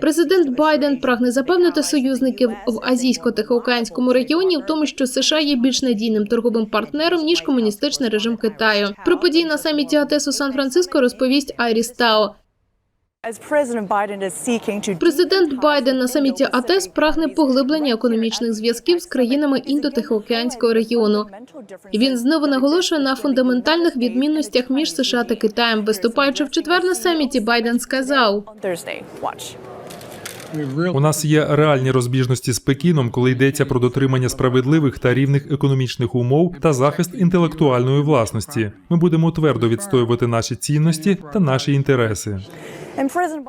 Президент Байден прагне запевнити союзників в азійсько-тихоокеанському регіоні в тому, що США є більш надійним торговим партнером ніж комуністичний режим Китаю. Про події на саміті АТЕС у Сан-Франциско розповість Айріс Тао. Президент Байден на саміті АТЕС прагне поглиблення економічних зв'язків з країнами індотихоокеанського регіону. Він знову наголошує на фундаментальних відмінностях між США та Китаєм. Виступаючи в четвер на саміті, Байден сказав. У нас є реальні розбіжності з Пекіном, коли йдеться про дотримання справедливих та рівних економічних умов та захист інтелектуальної власності. Ми будемо твердо відстоювати наші цінності та наші інтереси.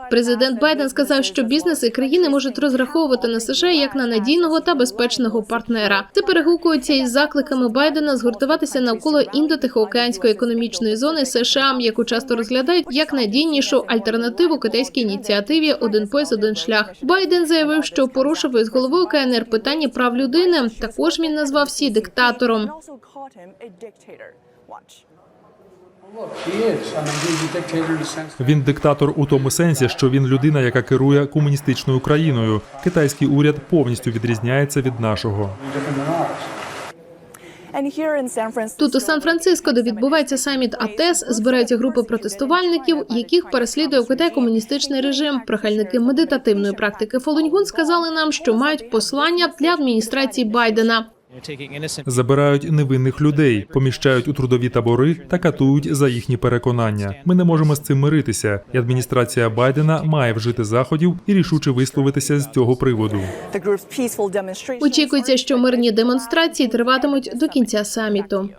Президент Байден сказав, що бізнес і країни можуть розраховувати на США як на надійного та безпечного партнера. Це перегукується із закликами Байдена згуртуватися навколо індотихоокеанської економічної зони США, яку часто розглядають як надійнішу альтернативу китайській ініціативі Один пояс, один шлях. Байден заявив, що порушив із головою КНР питання прав людини. Також він назвав Сі диктатором. Він диктатор у тому сенсі, що він людина, яка керує комуністичною країною. Китайський уряд повністю відрізняється від нашого. Тут у Сан-Франциско, де відбувається саміт АТЕС, збираються групи протестувальників, яких переслідує в Китай комуністичний режим. Прихильники медитативної практики Фолуньгун сказали нам, що мають послання для адміністрації Байдена. Забирають невинних людей, поміщають у трудові табори та катують за їхні переконання. Ми не можемо з цим миритися, і адміністрація Байдена має вжити заходів і рішуче висловитися з цього приводу. Очікується, що мирні демонстрації триватимуть до кінця саміту.